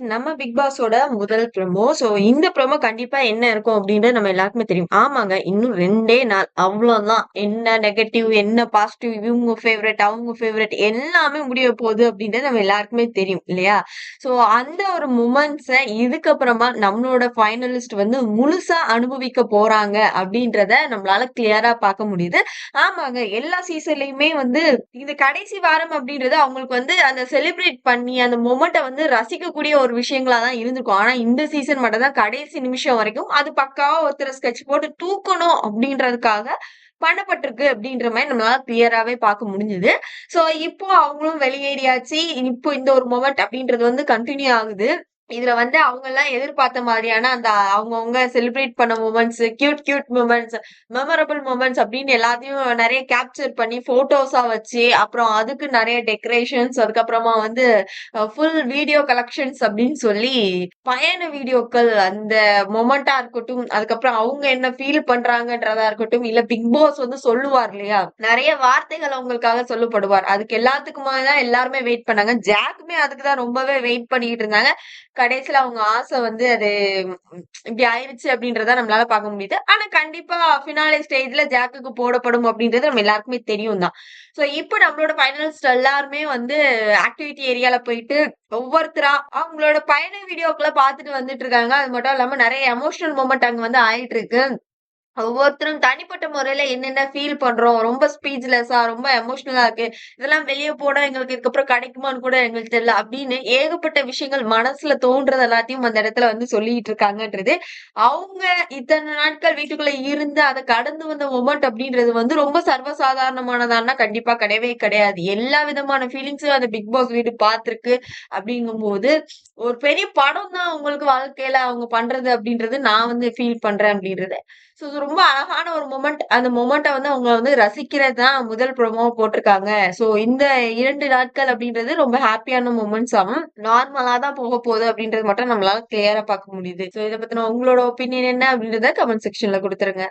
நம்ம பிக் பாஸோட முதல் promo so இந்த ப்ரமோ கண்டிப்பா என்ன இருக்கும் அப்படின்றது நம்ம எல்லாருக்குமே தெரியும். ஆமாங்க. இன்னும் ரெண்டே நாள். அவ்வளவுதான் என்ன நெகட்டிவ், என்ன பாசிட்டிவ், இவங்க ஃபேவரட் அவங்க ஃபேவரட் எல்லாமே முடிய போகுது அப்படின்றது நம்ம எல்லாருக்குமே தெரியும் இல்லையா? ஸோ அந்த ஒரு மூமெண்ட்ஸ இதுக்கப்புறமா நம்மளோட ஃபைனலிஸ்ட் வந்து முழுசா அனுபவிக்க போறாங்க அப்படின்றத நம்மளால கிளியரா பார்க்க முடியுது. ஆமாங்க. எல்லா சீசன்லயுமே வந்து இந்த கடைசி வாரம் அப்படின்றது அவங்களுக்கு வந்து அந்த செலிப்ரேட் பண்ணி அந்த மொமெண்ட்டை வந்து ரசிக்கக்கூடிய ஒரு விஷயங்களா தான் இருந்திருக்கும். ஆனா இந்த சீசன் மட்டும் தான் கடைசி நிமிஷம் வரைக்கும் அது பக்காவா ஒருத்தர் ஸ்கெட்ச் போட்டு தூக்கணும் அப்படின்றதுக்காக பண்ணப்பட்டிருக்கு அப்படின்ற மாதிரி நம்மளால கிளியராகவே பார்க்க முடிஞ்சது. ஸோ இப்போ அவங்களும் வெளியேறியாச்சு. இப்போ இந்த ஒரு மொமெண்ட் அப்படின்றது வந்து கண்டினியூ ஆகுது. இதுல வந்து அவங்க எல்லாம் எதிர்பார்த்த மாதிரியான அந்த அவங்கவுங்க செலிப்ரேட் பண்ண moments cute cute moments memorable moments அப்படின்னு எல்லாத்தையும் நிறைய கேப்சர் பண்ணி போட்டோஸா வச்சு, அப்புறம் அதுக்கு நிறைய டெக்கரேஷன்ஸ் அதுக்கப்புறமா வந்து ஃபுல் வீடியோ கலெக்ஷன்ஸ் அப்படின்னு சொல்லி பயண வீடியோக்கள் அந்த மொமெண்டா இருக்கட்டும், அதுக்கப்புறம் அவங்க என்ன ஃபீல் பண்றாங்கன்றதா இருக்கட்டும், இல்ல பிக் பாஸ் வந்து சொல்லுவார் இல்லையா? நிறைய வார்த்தைகள் அவங்களுக்காக சொல்லப்படுவார். அதுக்கு எல்லாத்துக்குமா தான் எல்லாருமே வெயிட் பண்ணாங்க. ஜாக்குமே அதுக்கு தான் ரொம்பவே வெயிட் பண்ணிட்டு இருந்தாங்க. கடைசியில அவங்க ஆசை வந்து அது இப்படி ஆயிருச்சு அப்படின்றத நம்மளால பார்க்க முடியுது. ஆனா கண்டிப்பா ஃபினாலே ஸ்டேஜ்ல ஜாக்குக்கு போடப்படும் அப்படின்றது நம்ம எல்லாருக்குமே தெரியும் தான். சோ இப்போ நம்மளோட ஃபைனலிஸ்ட் எல்லாருமே வந்து ஆக்டிவிட்டி ஏரியால போயிட்டு ஒவ்வொருத்தரா அவங்களோட பயண வீடியோக்குள்ள பாத்துட்டு வந்துட்டு இருக்காங்க. அது மட்டும் இல்லாம நிறைய எமோஷனல் மூமெண்ட் அங்க வந்து ஆயிட்டு இருக்கு. ஒவ்வொருத்தரும் தனிப்பட்ட முறையில என்னென்ன ஃபீல் பண்றோம். ரொம்ப ஸ்பீச்லெஸ்ஸா, ரொம்ப எமோஷனலா இருக்கு. இதெல்லாம் வெளியே போனா எங்களுக்கு இதுக்கப்புறம் கிடைக்குமான்னு கூட எங்களுக்கு தெரியல. அப்படின்னு ஏகப்பட்ட விஷயங்கள் மனசுல தோன்றது எல்லாத்தையும் அந்த இடத்துல வந்து சொல்லிட்டு இருக்காங்கன்றது, அவங்க இத்தனை நாட்கள் வீட்டுக்குள்ள இருந்து அதை கடந்து வந்த மொமெண்ட் அப்படின்றது வந்து ரொம்ப சர்வசாதாரணமானதான்னா கண்டிப்பா கிடையவே கிடையாது. எல்லா விதமான ஃபீலிங்ஸும் அந்த பிக் பாஸ் வீடு பார்த்திருக்கு அப்டிங்கும்போது, ஒரு பெரிய படம் தான் அவங்களுக்கு வாழ்க்கையில அவங்க பண்றது அப்படின்றது நான் வந்து ஃபீல் பண்றேன் அப்படின்றது ஸோ ரொம்ப அழகான ஒரு மொமெண்ட். அந்த மொமெண்ட்டை வந்து அவங்க வந்து ரசிக்கிறது தான் முதல் ப்ரோமோவை போட்டிருக்காங்க. ஸோ இந்த இரண்டு நாட்கள் அப்படின்றது ரொம்ப ஹாப்பியான மூமெண்ட்ஸ் மொமெண்ட்ஸாவும், நார்மலா தான் போக போகுது அப்படின்றது மட்டும் நம்மளால கிளியரா பார்க்க முடியுது. ஸோ இத பத்தின உங்களோட ஒப்பீனியன் என்ன அப்படின்றத கமெண்ட் செக்ஷன்ல குடுத்துருங்க.